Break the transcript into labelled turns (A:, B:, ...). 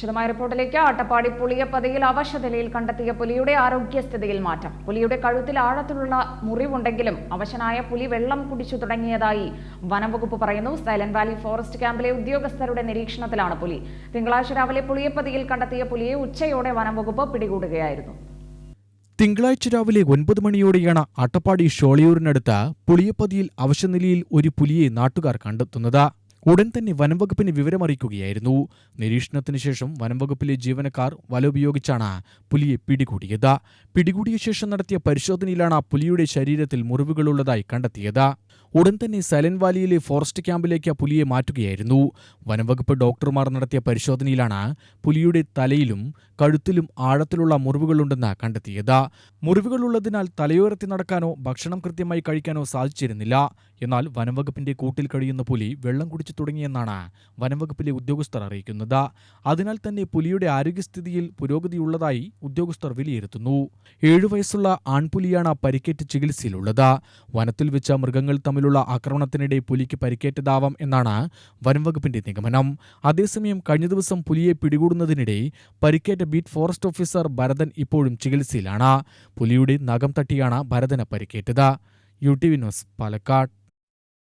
A: വിശദമായ റിപ്പോർട്ടിലേക്ക് അട്ടപ്പാടി പുളിയപ്പതിയിൽ അവശനിലയിൽ കണ്ടെത്തിയ പുലിയുടെ ആരോഗ്യസ്ഥിതിയിൽ മാറ്റം. പുലിയുടെ കഴുത്തിൽ ആഴത്തിലുള്ള മുറിവുണ്ടെങ്കിലും അവശനായ പുലി വെള്ളം കുടിച്ചു തുടങ്ങിയതായി വനംവകുപ്പ് പറയുന്നു. സൈലന്റ് വാലി ഫോറസ്റ്റ് ക്യാമ്പിലെ ഉദ്യോഗസ്ഥരുടെ നിരീക്ഷണത്തിലാണ് പുലി. തിങ്കളാഴ്ച രാവിലെ പുളിയപ്പതിയിൽ കണ്ടെത്തിയ പുലിയെ ഉച്ചയോടെ വനംവകുപ്പ് പിടികൂടുകയായിരുന്നു.
B: തിങ്കളാഴ്ച രാവിലെ ഒൻപത് മണിയോടെയാണ് അട്ടപ്പാടി ഷോളിയൂരിനടുത്ത് പുളിയപ്പതിയിൽ അവശനിലയിൽ ഒരു പുലിയെ നാട്ടുകാർ കണ്ടെത്തുന്നത്. ഉടൻ തന്നെ വനംവകുപ്പിന് വിവരമറിയിക്കുകയായിരുന്നു. നിരീക്ഷണത്തിന് ശേഷം വനംവകുപ്പിലെ ജീവനക്കാർ വല ഉപയോഗിച്ചാണ് പുലിയെ പിടികൂടിയത്. പിടികൂടിയ ശേഷം നടത്തിയ പരിശോധനയിലാണ് പുലിയുടെ ശരീരത്തിൽ മുറിവുകളുള്ളതായി കണ്ടെത്തിയത്. ഉടൻ തന്നെ സൈലന്റ് വാലിയിലെ ഫോറസ്റ്റ് ക്യാമ്പിലേക്ക് പുലിയെ മാറ്റുകയായിരുന്നു. വനംവകുപ്പ് ഡോക്ടർമാർ നടത്തിയ പരിശോധനയിലാണ് പുലിയുടെ തലയിലും കഴുത്തിലും ആഴത്തിലുള്ള മുറിവുകളുണ്ടെന്ന് കണ്ടെത്തിയത്. മുറിവുകളുള്ളതിനാൽ തലയുയർത്തി നടക്കാനോ ഭക്ഷണം കൃത്യമായി കഴിക്കാനോ സാധിച്ചിരുന്നില്ല. എന്നാൽ വനംവകുപ്പിന്റെ കൂട്ടിൽ കഴിയുന്ന പുലി വെള്ളം കുടിച്ചു തുടങ്ങിയെന്നാണ് വനംവകുപ്പിലെ ഉദ്യോഗസ്ഥർ അറിയിക്കുന്നത്. അതിനാൽ തന്നെ പുലിയുടെ ആരോഗ്യസ്ഥിതിയിൽ പുരോഗതിയുള്ളതായി ഉദ്യോഗസ്ഥർ വിലയിരുത്തുന്നു. ഏഴു വയസ്സുള്ള ആൺപുലിയാണ് പരിക്കേറ്റ് ചികിത്സയിലുള്ളത്. വനത്തിൽ വെച്ച മൃഗങ്ങൾ തമ്മിലുള്ള ആക്രമണത്തിനിടെ പുലിക്ക് പരിക്കേറ്റതാവാം എന്നാണ് വനംവകുപ്പിന്റെ നിഗമനം. അതേസമയം കഴിഞ്ഞ ദിവസം പുലിയെ പിടികൂടുന്നതിനിടെ പരിക്കേറ്റ ബീറ്റ് ഫോറസ്റ്റ് ഓഫീസർ ഭരതൻ ഇപ്പോഴും ചികിത്സയിലാണ്. പുലിയുടെ നഖം തട്ടിയാണ് ഭരതന് പരിക്കേറ്റത്. U T V news Palakkad.